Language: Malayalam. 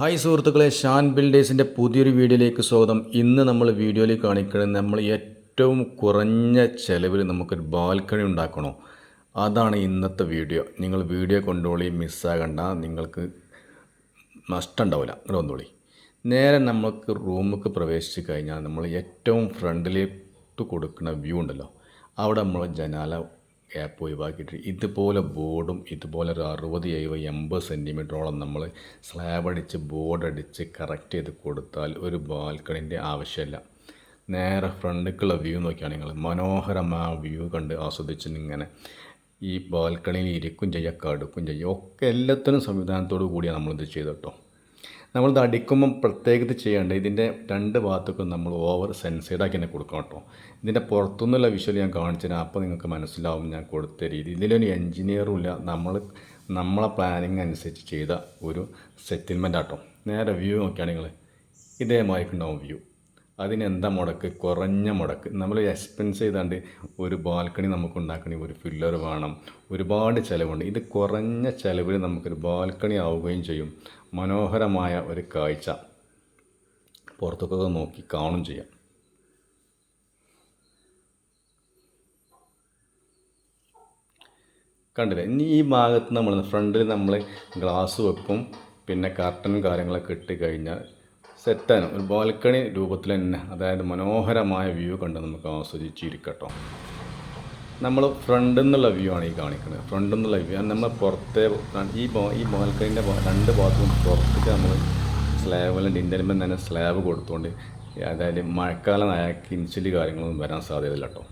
ഹായ് സുഹൃത്തുക്കളെ ഷാൻ ബിൽഡേഴ്സിന്റെ പുതിയൊരു വീഡിയോയിലേക്ക് സ്വാഗതം. ഇന്ന് നമ്മൾ വീഡിയോയിൽ കാണിക്കുന്നത് നമ്മൾ ഏറ്റവും കുറഞ്ഞ ചിലവിൽ നമുക്കൊരു ബാൽക്കണി ഉണ്ടാക്കണോ? അതാണ് ഇന്നത്തെ വീഡിയോ. നിങ്ങൾ വീഡിയോ കൊണ്ടുപോളി മിസ്സാകണ്ട. നിങ്ങൾക്ക് നഷ്ടം ഉണ്ടാവില്ല ഇവിടെ നേരെ നമുക്ക് റൂമിലേക്ക് പ്രവേശിച്ച് കഴിഞ്ഞാൽ നമ്മൾ ഏറ്റവും ഫ്രണ്ടിലേക്ക് കൊടുക്കുന്ന വ്യൂ ഉണ്ടല്ലോ. അവിടെ നമ്മൾ ജനാല ഗ്യാപ്പ് ഒഴിവാക്കിയിട്ട് ഇതുപോലെ ബോർഡും ഇതുപോലെ ഒരു അറുപത് എഴുപത് എൺപത് സെന്റിമീറ്ററോളം നമ്മൾ സ്ലാബ് അടിച്ച് ബോർഡ് അടിച്ച് കറക്റ്റ് ചെയ്ത് കൊടുത്താൽ ഒരു ബാൽക്കണിന്റെ ആവശ്യമില്ല. നേരെ ഫ്രണ്ടിലേക്കുള്ള വ്യൂ നോക്കിയാണ് നിങ്ങൾ മനോഹരമായ വ്യൂ കണ്ട് ആസ്വദിച്ച് ഇങ്ങനെ ഈ ബാൽക്കണിയിൽ ഇരിക്കും ചെയ്യുക കടുക്കും ചെയ്യുക ഒക്കെ എല്ലാത്തിനും സംവിധാനത്തോടു കൂടിയാണ് നമ്മളിത് ചെയ്തത് കേട്ടോ ഇത് അടിക്കുമ്പം പ്രത്യേകത ചെയ്യേണ്ട ഇതിന്റെ രണ്ട് ഭാഗത്തേക്കും നമ്മൾ ഓവർ സെൻസൈഡാക്കി തന്നെ കൊടുക്കണം കേട്ടോ. ഇതിന്റെ പുറത്തുനിന്നുള്ള വിഷ്വൽ ഞാൻ കാണിച്ചു തരാം അപ്പോൾ നിങ്ങൾക്ക് മനസ്സിലാവും ഞാൻ കൊടുത്ത രീതി. ഇതിലൊരു എൻജിനീയറും ഇല്ല. നമ്മൾ നമ്മളെ പ്ലാനിങ് അനുസരിച്ച് ചെയ്ത ഒരു സെറ്റിൽമെന്റ് ആട്ടോ നേരെ വ്യൂ നോക്കിയാണ് നിങ്ങൾ ഇതേമായിട്ടുണ്ടാവും വ്യൂ അതിനെന്താ മുടക്ക്? കുറഞ്ഞ മുടക്ക്. നമ്മൾ എക്സ്പെൻസ് ചെയ്താണ്ട് ഒരു ബാൽക്കണി നമുക്ക് ഉണ്ടാക്കണമെങ്കിൽ ഒരു ഫില്ലർ വേണം ഒരുപാട് ചിലവുണ്ട്. ഇത് കുറഞ്ഞ ചിലവിൽ നമുക്കൊരു ബാൽക്കണി ആവുകയും ചെയ്യും. മനോഹരമായ ഒരു കാഴ്ച. പുറത്തൊക്കെ നോക്കി കാണും ചെയ്യാം. കണ്ടില്ലേ? ഇനി ഈ ഭാഗത്ത് നമ്മൾ ഫ്രണ്ടിൽ നമ്മൾ ഗ്ലാസ് വെക്കും പിന്നെ കർട്ടനും കാര്യങ്ങളൊക്കെ ഇട്ട് കഴിഞ്ഞാൽ സെറ്റാണ്. ഒരു ബാൽക്കണി രൂപത്തിൽ തന്നെ അതായത് മനോഹരമായ വ്യൂ കണ്ട് നമുക്ക് ആസ്വദിച്ചിരിക്കട്ടോ. നമ്മൾ ഫ്രണ്ടിൽ നിന്നുള്ള വ്യൂ ആണ് ഈ കാണിക്കുന്നത്. ഫ്രണ്ടിൽ നിന്നുള്ള വ്യൂ നമ്മൾ പുറത്തെ ഈ ഈ ബാൽക്കണിന്റെ രണ്ട് ഭാഗത്തും പുറത്തേക്ക് നമ്മൾ സ്ലാബ് അല്ലെങ്കിൽ ഡിന്റലിമ്പോൾ തന്നെ സ്ലാബ് കൊടുത്തുകൊണ്ട് അതായത് മഴക്കാലം ആയ കിൻസിൽ കാര്യങ്ങളൊന്നും വരാൻ സാധ്യതയില്ല കേട്ടോ.